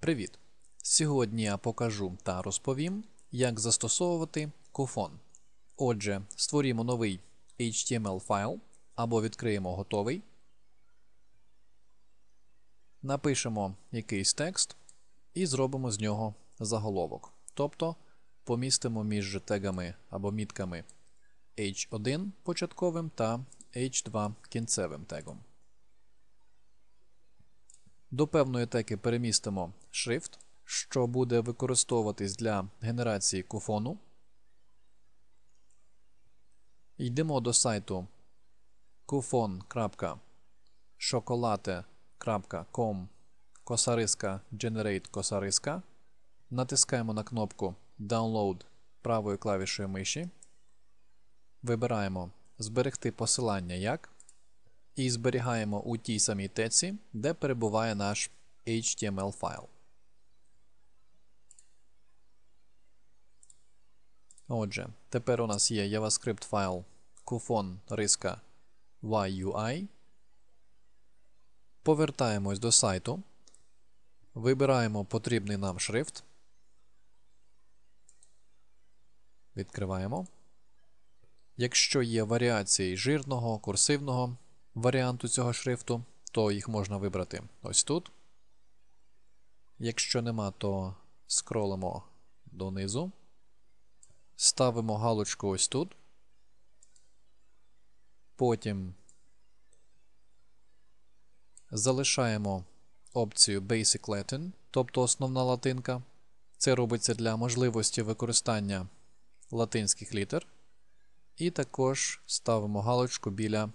Привіт! Сьогодні я покажу та розповім, як застосовувати Kufon. Отже, створімо новий HTML файл або відкриємо готовий. Напишемо якийсь текст і зробимо з нього заголовок. Тобто помістимо між тегами або мітками H1 початковим та H2 кінцевим тегом. До певної теки перемістимо шрифт, що буде використовуватись для генерації куфону. Йдемо до сайту kufon.chocolate.com косариска Generate косариска. Натискаємо на кнопку Download правою клавішою миші. Вибираємо Зберегти посилання як і зберігаємо у тій самій теці, де перебуває наш HTML файл. Отже, тепер у нас є JavaScript файл kufon риска YUI. Повертаємось до сайту. Вибираємо потрібний нам шрифт. Відкриваємо. Якщо є варіації жирного, курсивного варіанту цього шрифту, то їх можна вибрати ось тут. Якщо нема, то скролимо донизу. Ставимо галочку ось тут. Потім залишаємо опцію Basic Latin, тобто основна латинка. Це робиться для можливості використання латинських літер. І також ставимо галочку біля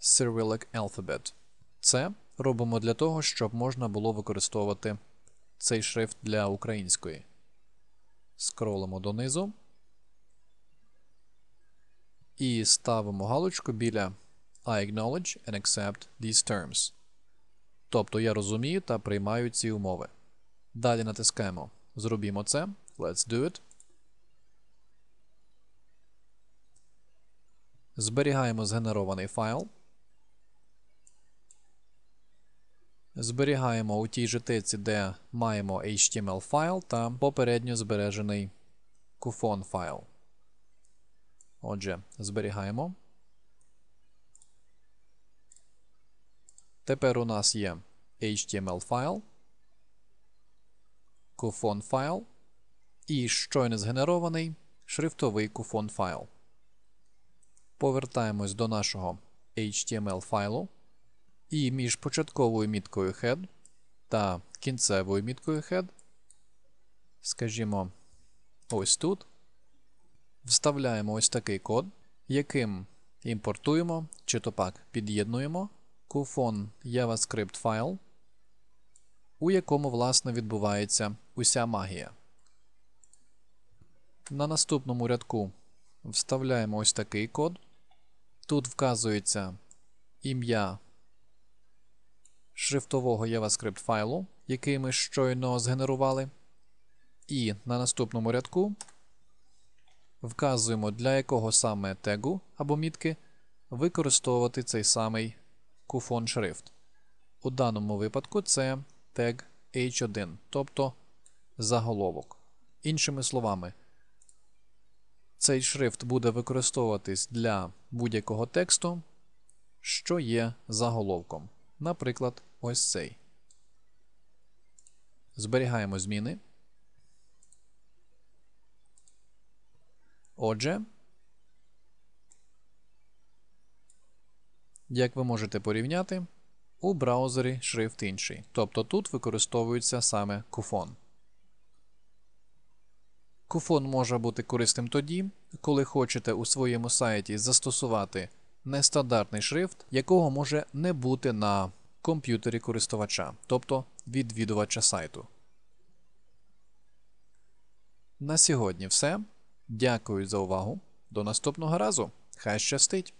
Cyrillic Alphabet. Це робимо для того, щоб можна було використовувати цей шрифт для української. Скролимо донизу. І ставимо галочку біля I acknowledge and accept these terms. Тобто я розумію та приймаю ці умови. Далі натискаємо Зробімо це. Let's do it. Зберігаємо згенерований файл. Зберігаємо у тій же де маємо HTML файл та попередньо збережений Kufon файл. Отже, зберігаємо. Тепер у нас є HTML файл, Kufon файл і щойно згенерований шрифтовий Kufon файл. Повертаємось до нашого HTML файлу. І між початковою міткою head та кінцевою міткою head, скажімо, ось тут, вставляємо ось такий код, яким імпортуємо чи то пак під'єднуємо kufon JavaScript файл, у якому, власне, відбувається уся магія. На наступному рядку вставляємо ось такий код. Тут вказується ім'я шрифтового JavaScript файлу, який ми щойно згенерували. І на наступному рядку вказуємо, для якого саме тегу або мітки використовувати цей самий куфон шрифт. У даному випадку це тег H1, тобто заголовок. Іншими словами, цей шрифт буде використовуватись для будь-якого тексту, що є заголовком. Наприклад, ось цей. Зберігаємо зміни. Отже, як ви можете порівняти, у браузері шрифт інший. Тобто тут використовується саме куфон. Куфон може бути корисним тоді, коли хочете у своєму сайті застосувати нестандартний шрифт, якого може не бути на комп'ютері користувача, тобто відвідувача сайту. На сьогодні все. Дякую за увагу. До наступного разу. Хай щастить!